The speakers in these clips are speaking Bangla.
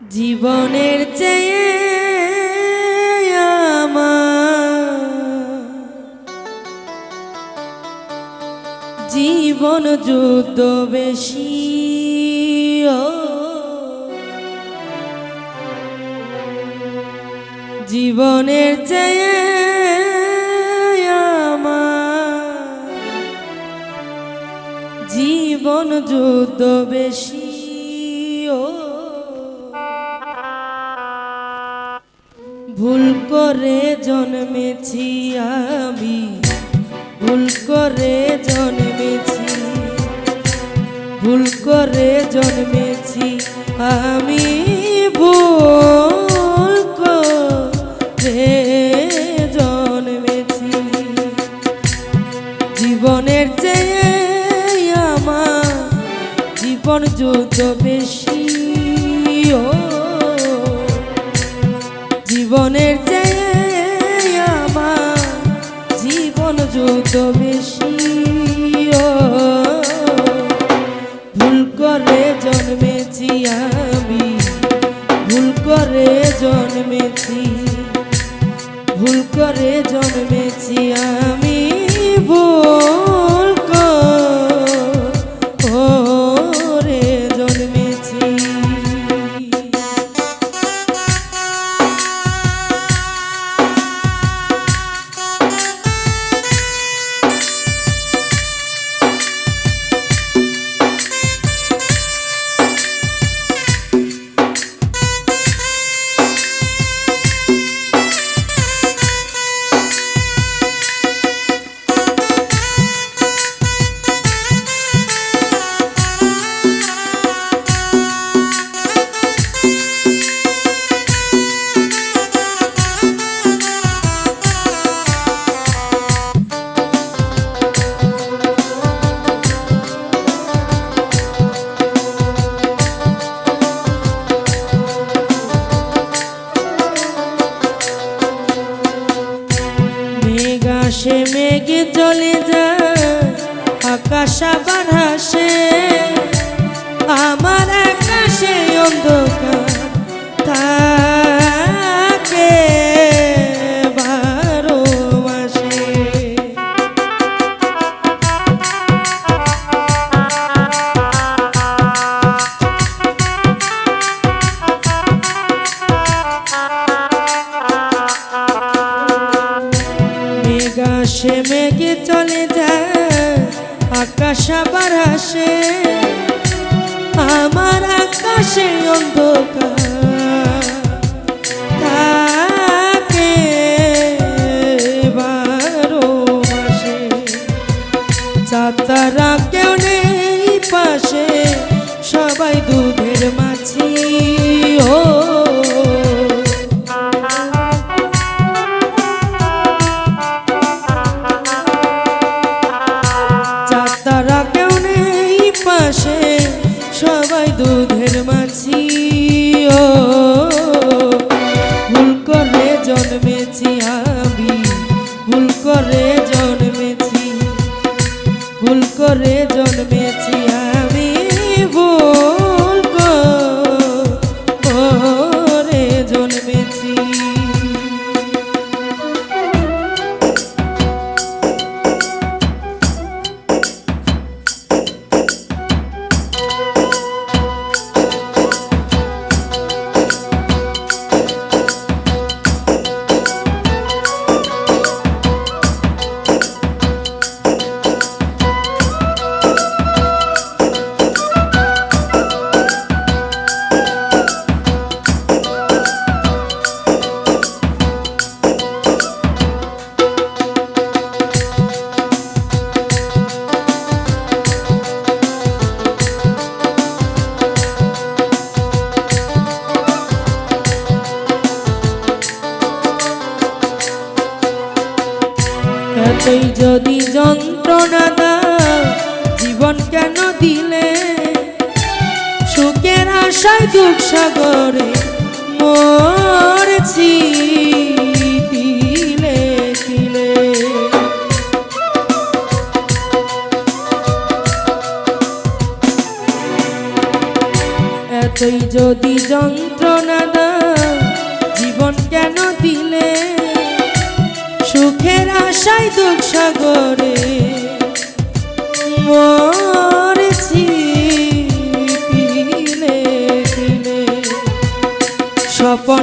জীবনের চেয়ে জীবন যুদ্ধ বেশি। জীবনের চেয়ে জীবন যুদ্ধ বেশি ভুল করে জন্মেছি আমি, ভুল করে জন্মেছি, ভুল করে জন্মেছি আমি, ভুল করে জন্মেছি। জীবনের চেয়ে আমার জীবন যুদ্ধ বেশি ও জীবনের চেয়ে আমার জীবন যুদ্ধ বেশি ভুল করে জন্মেছি আমি, ভুল করে জন্মেছি, ভুল করে জন্মেছি আমি, ভুল করে মেঘে চলে যায় আকাশ আবার হাসে। আমার আকাশে অন্ধকার থাকে মেঘে চলে যায়, আকাশ আবার আসে। আমার আকাশে অন্ধকার থাকে বারো মাসে চাতারা কেউ নেই পাশে, সবাই দুধের মাছি। পাশে সবাই দুধের মাছি, ও। ভুল করে জন্মেছি আমি, ভুল করে জন্মেছি, ভুল করে জন্মেছি আমি এতই যদি যন্ত্রণা দাও, জীবন কেন দিলে? সুখের আশায় দুঃখ সাগরে মরছি এতই যদি যন্ত্রণা দাও, জীবন কেন দিলে? সুখের আশায় দুঃখ সাগরে মরেছি স্বপন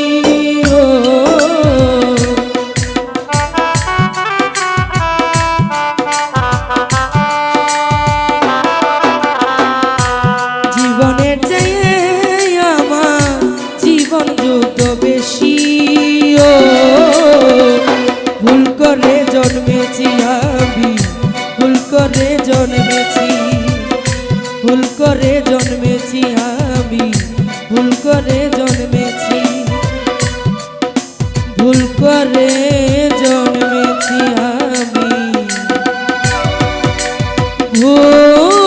করে জন্মেছি আমি ভুল করে জন্মেছি। ভুল করে জন্মেছি আমি। ভুল